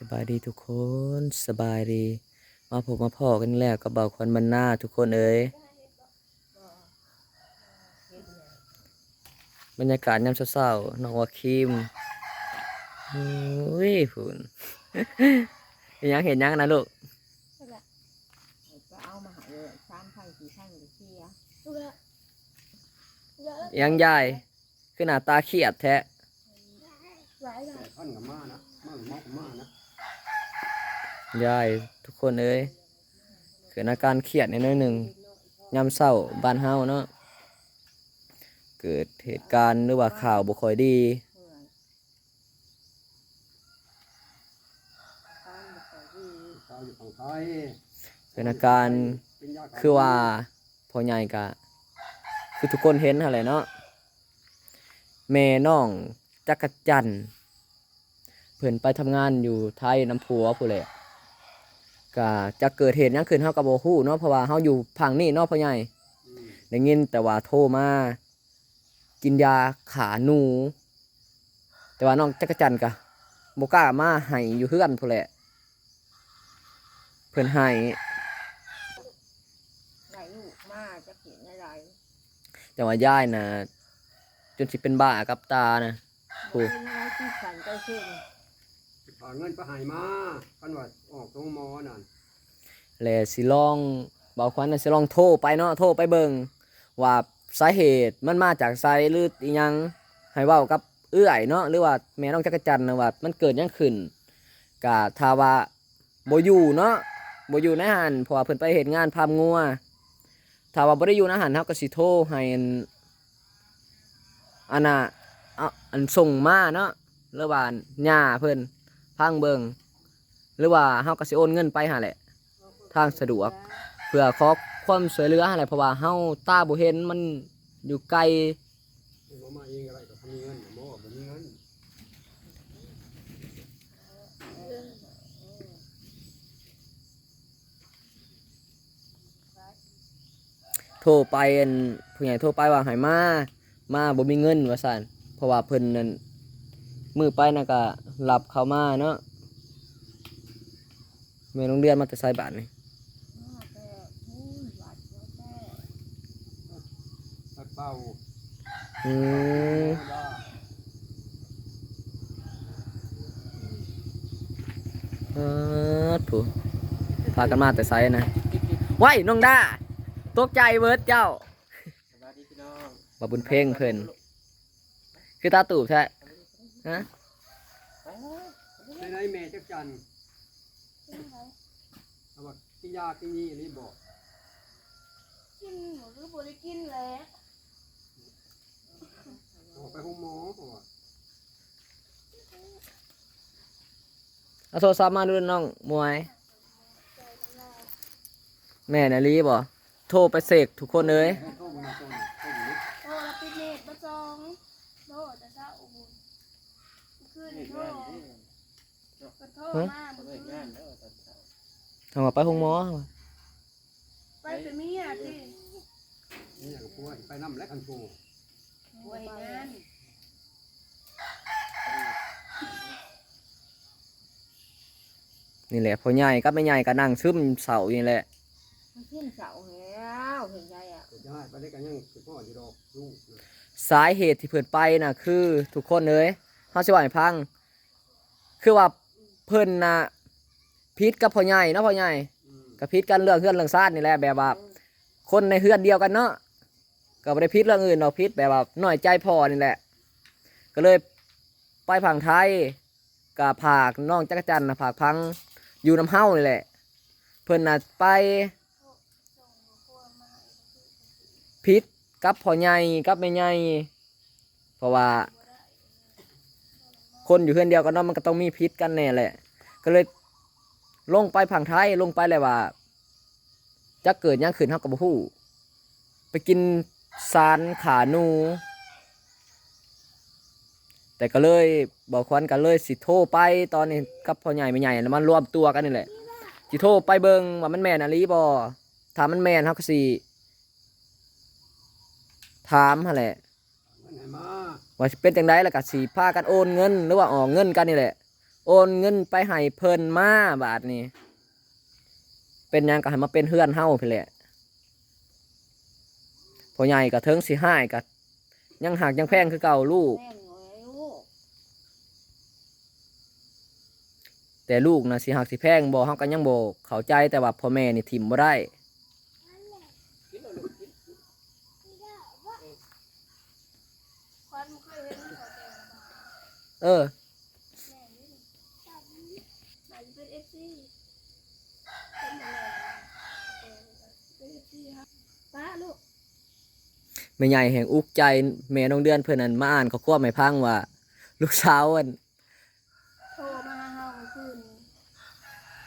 สบายดีทุกคนสบายดี มาพบมาพ่อกันแล้วกับเบาควันมันหน้าทุกคนเอ้ยบรรยากาศยามเช้าๆน้องว่าคิมอุ้ยหุ่นยังเห็นยังนะลูกก็เอามาใหาเลยสามพันสี่พันหรือเชียยังยายคือหน้าตาเครียดแท้แต่ท่านกับมาน ยายทุกคนเอ้ยเกิดอาการเครียดนิดหน่อยหนึ่งยามเศร้าบ้านเฮาเนาะเกิดเหตุการณ์หรือว่าข่าวบ่ค่อยดีเพื่ออดีชาวอยู่ฝั่งไทยเป็นอาการคือว่าพ่อใหญ่กะคือทุกคนเห็นอะไรเนาะแม่น้องจักรจันเพิ่นไปทำงานอยู่ไทยน้ำผัวผู้นแหละ ก็จะเกิดเหตุหยังขึ้นเฮาก็บ่ฮู้เนาะเพราะว่าเฮาอยู่พังนี่เนาะพ่อใหญ่อืมได้ยินแต่ว่าโทรมากินยาขาหนู แต่ว่าน้องจักรจันทร์กะบ่กล้ามาให้อยู่เฮือนผู้นแหละเพิ่นให้ไหลลูกมาจะเห็นอะไรแต่ว่าย่ายนะจนสิเป็นบ้ากับตานะโอ้เป็นอะไรที่สันใจเช่นฝากเงินไปใหายมาคันว่าออกตรงหมอนั่น แลสิลองเบาควันน่ะสิลองโทรไปเนาะโทรไปเบิงว่าสาเหตุมันมาจากไสหรืออีหยังให้เว้ากับเอื้อยเนาะหรือว่าแม่น้องจักรจันนะว่ามันเกิดยังขึ้นก็ถ้าว่าบ่อยู่เนาะบ่อยู่ในหันเพราะว่าเพิ่นไปเฮ็ดงานพามงัวถ้าว่าบ่ได้อยู่ในหันเฮาก็สิโทรให้อันอันน่ะอันส่งมาเนาะหรือว่าย่าเพิ่นพังเบิงหรือว่าเฮาก็สิโอนเงินไปหาแหละ ทางสะดวก เพื่อขอความช่วยเหลืออะไรเพราะว่าเฮาตาบ่เห็นมันอยู่ไกลบ่มาเองอะไรก็ทำเงินหมอบ่มีเงินโทรไปอันผู้ใหญ่โทรไปว่าให้มามาบ่มีเงินว่าซั่นเพราะว่าเพิ่นนั่นมือไปน่ะก็รับเข้ามาเนาะแม่โรงเรียนมาแต่ไสบาทนี่ แต่พูดหวาดแล้วแต่ ตัดเป้าอืมเออผู้พากันมาแต่ไสนะไว้น้องดาตกใจเบิร์ดเจ้าบ่บุญเพ่งเพิ่นคือตาตูบใช่ฮะในไหนแม่จักจันเอาว่ากินยากินนี่อันนี้บอกกินหมูหรือบริกินเลย ออกไปห้องหมอเขาว่าเอาโทรศัพท์มาดูน้องมวย แม่นาลีบ่โทรไปเสกทุกคนเลยให้เข้ามาต้นต้นนี้โอ้รับปิดเนตมาจองโลแต่เช้าอุบุญขึ้นโทษก็โทษมาบุญขึ้นทำมาไปห้องหมอไปเป็นเมียที่นี่อย่างพวกไปน้ำและกันโชว์ป่วยงานนี่แหละพ่อใหญ่กับแม่ใหญ่ก็นั่งซึมเสาอยู่นี่แหละมันขึ้นเสาแล้วเห็นใจอะก็จะให้ไปได้กันยังคือพ่ออยู่ดอกลูกนะสาเหตุที่เพิ่นไปน่ะ คือทุกคนเลยเฮาสิว่าให้พัง คือว่าเพิ่นน่ะพิษกับพ่อใหญ่เนาะพ่อใหญ่อืม ก็พิษกันเรื่องเฮือนเรื่องซ่านนี่แหละแบบว่า คนในเฮือนเดียวกันเนาะ ก็บ่ได้พิษเรื่องอื่นดอกพิษแบบว่าน้อยใจพอนี่แหละ ก็เลยไปผังไทยกับผากน้องจักรจันนะผากพังอยู่น้ำเฮ้านี่แหละ เพิ่อนน่ะไปพิษกับพ่อใหญ่กับแม่ใหญ่เพราะว่า คนอยู่เฮือนเดียวกันเนาะมันก็ต้องมีพิษกันแน่แหละ ก็เลยลงไปผังไทยลงไปเลยว่าจะเกิดยังขึ้นเฮากับบ่ฮู้ไปกิน ซานขาหนู แต่ก็เลยบอกควันกันเลยสิโทรไปตอนนี้กับพ่อใหญ่ไม่ใหญ่มันรวมตัวกันนี่แหละสิโทรไปเบิงว่ามันแม่นอะลีบ่ถ้ามมันแม่นเฮาก็สิถามหั่นแหละว่าเป็นจังไดล้วก็สิพากันโอนเงิน หรือว่าออกเงินกันนี่แหละ โอนเงินไปให้เพิ่นมาบาทนี้เป็นยังก็ให้มาเป็นเฮือนเฮาพี่แหละ พ่อใหญ่ก็เทิงสิห้ายก็ยังหักยังแพงคือเก่าลูก แม่งเอาไว้ลูกแต่ลูกนะสิหักสิแพงบ่เฮาก็ยังบ่เข้าใจแต่ว่าพ่อแม่นี่ถิ่มบ่ได้ ควันเคยเห็นเขาแต่ละบาทเออ แม่นี่น่าจะเป็นเอฟซีเป็นอะไรเป็นเอฟซีครับป้าลูก แม่ใหญ่แห่งอุกใจแม่น้องเดือนเพิ่นนั่นมาอ่านก็ควบไม่พังว่า ลูกสาวอันโทรมาหาเฮาคืน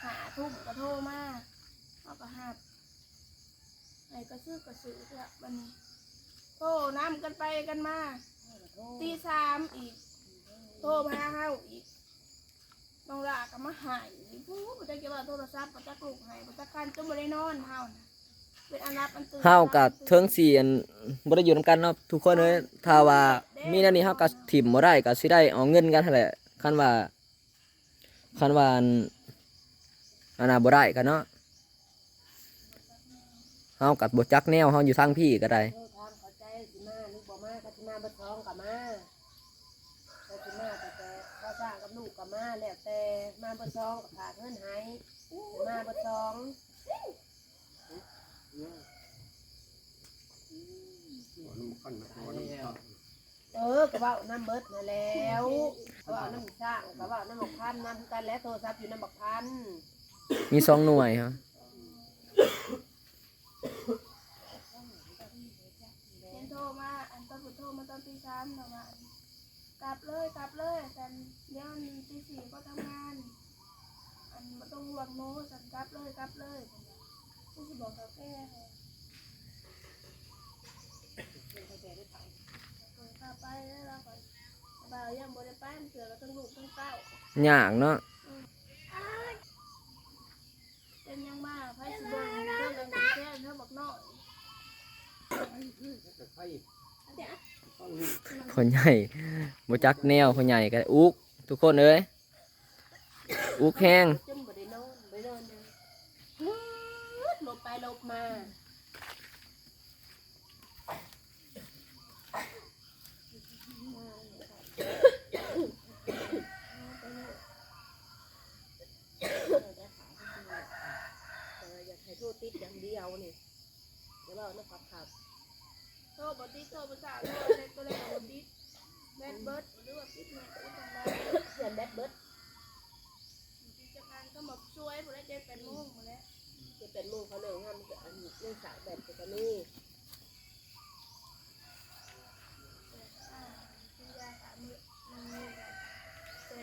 หาทุ่มก็โทรมาเฮาก็หับไอ้กระซื้อกระสือละวันนี้โทรน้ำกันไปกันมาตีสามอีก โทรมาหาเฮาอีกน้องลาก็มาหายผู้บ่ได้เก็บว่าโทรศัพท์บ่จักลูกให้บ่จักคันจนบ่ได้นอนเฮานะ เป็นอันรับอันตื่นเฮากับเทิงสี่อันบ่ได้อยู่นํกันเนาะทุกคนเอ้ยถ้าว่ามีแนั่นนี่เฮาก็ถิ่มบ่ได้ก็สิได้เอาเงินกันนั่นแหละคันว่าคันว่าอันอันน่ะบ่ได้ก็เนาะเฮากับบ่จักแนวเฮาอยู่ทางพี่ก็ได้เออทางเข้าใจสิมาลูกบ่มาก็สิมาเบ่ท้องก็มาก็สิมาแต่แต่ก็สร้างกับลูกก็มาแล้วแต่มาเบ่ท้องก็ฝากเงินให้มาเบ่ท้องหัว น้ำขั้นหัวน้ำตาเออก็เว้าน้ำเบิดนั่นแล้วก็เว้าน้ำสร้างก็เว้าน้ำบักพันน้ำกันแล้วโทรศัพท์อยู่น้ำบักพันมีสองหน่วยฮะเห็นโทรมาอันตอนผมโทรมาตอนตีสามเนาะว่าอันกลับเลยกลับเลยแต่เดี๋ยวอันตีสี่ก็ทำงาน อันบ่ต้องห่วงโน้สันกลับเลยกลับเลย ผู้สิบอกเขาแก้ให้เปิดเข้าไปแล้วเราก็บ่าวยังบ่ได้ป้านเสือก็ต้องลูกต้องเต้ายากเนาะเป็นยังมาไพ่สิเบิ่งเรื่องกันแค่เท่าบอกน้อยแต่ไข่ต้องคนใหญ่บ่จักแนวคนใหญ่ก็อุกทุกคนเอ้ยอุกแห้ง จนบ่ได้นอนบ่ได้นอนเลยหล บไปหลบมาเอออยากให้โทษติดอย่างเดียวนี่เดี๋ยวเราต้องขับขับโทรบติดโทรภาษาโทรเล็กก็เลยบติดแบดเบิร์ดหรือว่าปิดแม่ก็ต้องได้เพื่อนแบดเบิร์ดกิจการก็มาช่วยผู้ได้เจ็ดเป็นโมงหมดแล้ว จะเป็นลูกเขาเลยงามันจะอันนี้เรื่องสายแบบจะกันนี่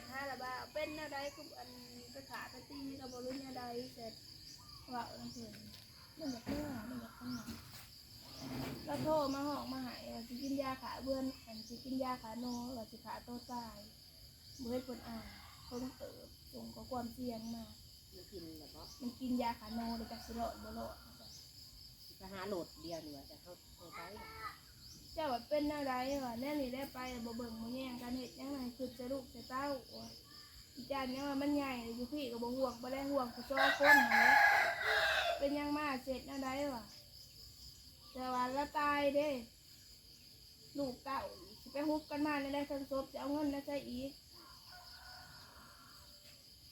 ถ้าละบ้าเป็นอะไรคืออันไปขาไปตีเราบริเวณอะไรเสร็จว่าเออเพิ่นมันแบบเมื่อมันแบบข้างหลังแล้วโทรมาห้องมาหายว่าสิกินยาขาเบื้อนอันสิกินยาขาโนว่าสิขาโตตายเบื่อคนอ่านคนเติบส่งข้อความเสี่ยงมาก มันกินแบบว่ามันกินยาขาโนเลยจากสิโลดบ่โลดจะหาโหลดเดียวนี่ว่าจะเข้าเข้าไปเจ้าว่าเป็นอะไรวะแน่นี่ได้ไปบ่เบิ่งบ่แย่งกันเฮ็ดยังไงคือจะลูกจะเต้าว่ะอีจานยังว่ามันใหญ่อยู่พี่ก็บ่ห่วงบ่ได้ห่วงผู้ซ้อคนนั่นแหละเป็นยังมาเสร็จอะไรวะแต่ว่าละตายเด้ลูกเก่าสิไปฮุบกันมาในได้ทั้งศพจะเอาเงินแล้วใช้อีก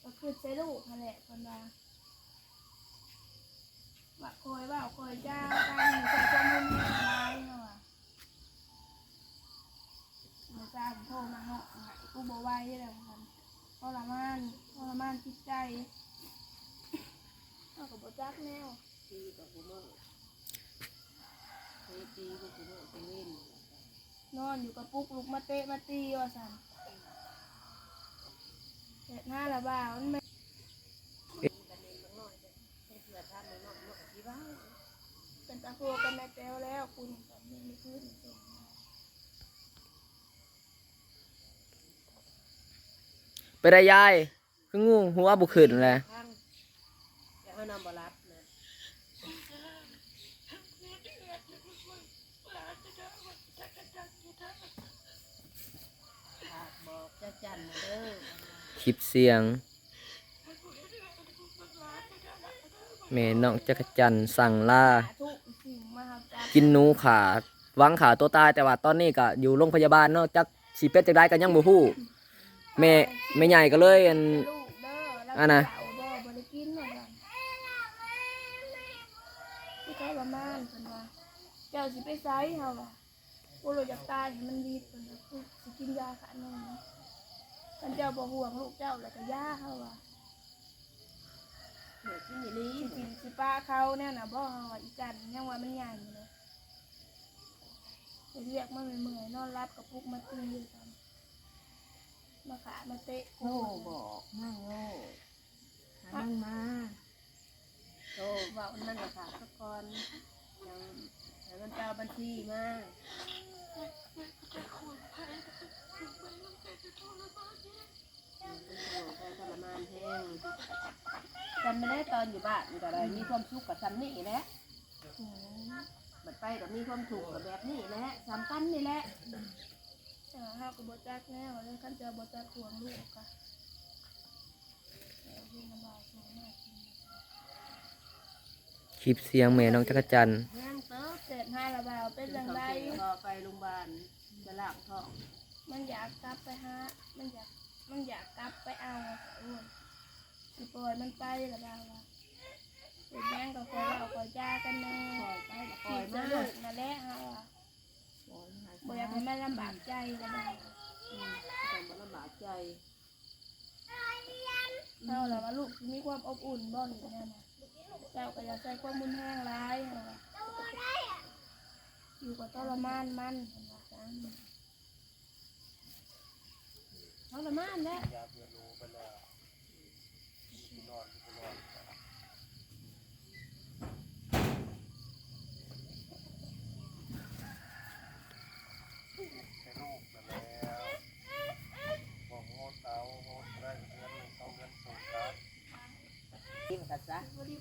ก็คือใช้ลูกนั่นแหละคนว่าว่าคอยว่าคอยจ้ากันใส่ความรุนแรงร้ายเนาะเมื่อจ้าผมโทรมาเหาะหายกูบอกไหว้แล้วมันทรมานทรมานจิตใจเอากับบจักแนวตีกับกูมือเคยตีกับกูมือไปเล่นนอนอยู่กับปุ๊กลุกมาเตะมาตีว่าสัน เสร็จหน้าละบ่าวมันไม่กันเองบางน้อยจะให้เพื่อทำบางน้อยมันก็ที่ว่าเป็นตาโคกันในแต้วแล้วคุณกับมีไม่ขึ้นส่งมาไปได้ยายคืองูหัวบุขึ้นแหละข้างอย่าเอานำบรับนะฝากบอกเจ้าจันนะเด้อ คลิปเสียง แม่น้องจักรจันสั่งล่า กินหนูขาวังขาตัวตายแต่ว่าตอนนี้ก็อยู่โรงพยาบาลเนาะจักสิเป็ดจักได้ก็ยังบ่ฮู้แม่แม่ใหญ่ก็เลยอันอันน่ะเจ้าสิไปไสเฮาว่าบ่รู้จักตายมันดีเพิ่นว่าคือสิกินยาขะนอ นนะคันเจ้าบ่ห่วงลูกเจ้าแล้วก็ยาเฮาว่าเดี๋ยวกินอย่างนี้สิกินสิป้าเขาเนี่ยน่ะบ่เฮาว่าอีจันยังว่ามันใหญ่อยู่เลยไปเรียกมันเมื่อยๆนอนรับกับปุกมาตีอยู่กันมาขามาเตะโทรบอกนั่งโง่หามันมาโทรบอกนั่นก็ขาสักก่อนยังแล้วมันจะเอาบัญชีมาทรมานแห้งจำไม่ได้ตอ นอยู่บ้านก็เลยมีความสุขกับซ้ำนี่แหละอืมบัดไปก็มีความสุขกับแบบนี้แหละซ้ำกันนี่แหละแต่ว่าเฮาก็บ่จักแน่ว่าเรื่องคันเจะบ่จักห่วงลูกก็แล้วเรื่องลำบากสูงมากคลิปเสียงแม่น้องจักรจันทร์แห้งเติบเสร็จให้ระบาวเป็นจังไดก็ไปโรงพยาบาลจะล้างท้อง มันอยากกลับไปหามันอยากมันอยากกลับไปเอาอ้วนสิปล่อยมันไประบาวว่า เดี๋ยวแม่งก็คอยเอาคอยจ้ากันแน่ปล่อยไปก็ปล่อยมาลูกนั่นแหละเฮาอะปล่อยมาบ่อยากให้แมันลำบากใจระบาวอืมแต่มันลำบากใจเฮาแล้วว่าลูกมีความอบอุ่นบ่นี่แน่นะเจ้าก็อย่าใส่ความมุนแห้งร้ายเฮาอะอยู่กับทรมานมันเห็นว่าจังทรมานแหละกิน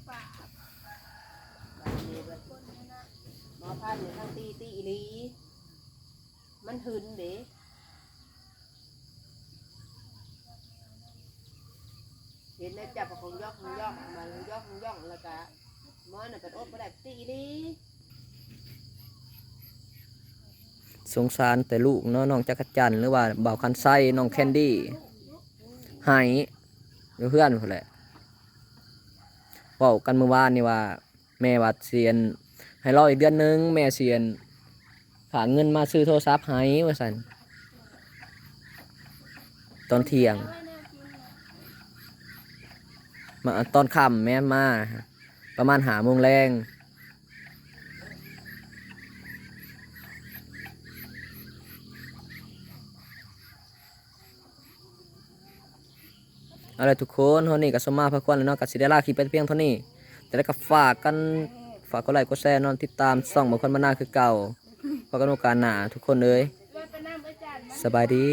บาบัดนี้บัดคนนั้นนะหมอพันเนี่ยทั้งตีตีอีหลี มันหึนเด้เห็นแล้จับของยอกของยองมันยอกของยองแล้วก็หมอน่ะเป็นอดบ่ได้ตีอีหลีสงสารแต่ลูกเนาะน้องจักรจันทร์หรือว่าเบาคันไส้น้องแคนดี้หายอยู่เพื่อนพุ่นแหละ ว้ากันเมื่อวานนี่ว่า แม่ว่าเสียน ให้รออีกเดือนหนึง แม่เสียนฝากเงินมาซื้อโทรศัพท์ให้ว่าซั่นตอนเที่ยง มาตอนค่ำแม่มา ประมาณหาโมงแรง อะไรทุกคนเท่านี้ก็สมมาพระควรแล้วเนาะกับสิเดล่าคลิปไปเพียงเท่านี้ แต่แล้วก็ฝากกันฝากกดไลค์กดแชร์นอนติดตามส่องบางคนมานาคือเก่าพอกันโอกาสหนาทุกคนเลยสบายดี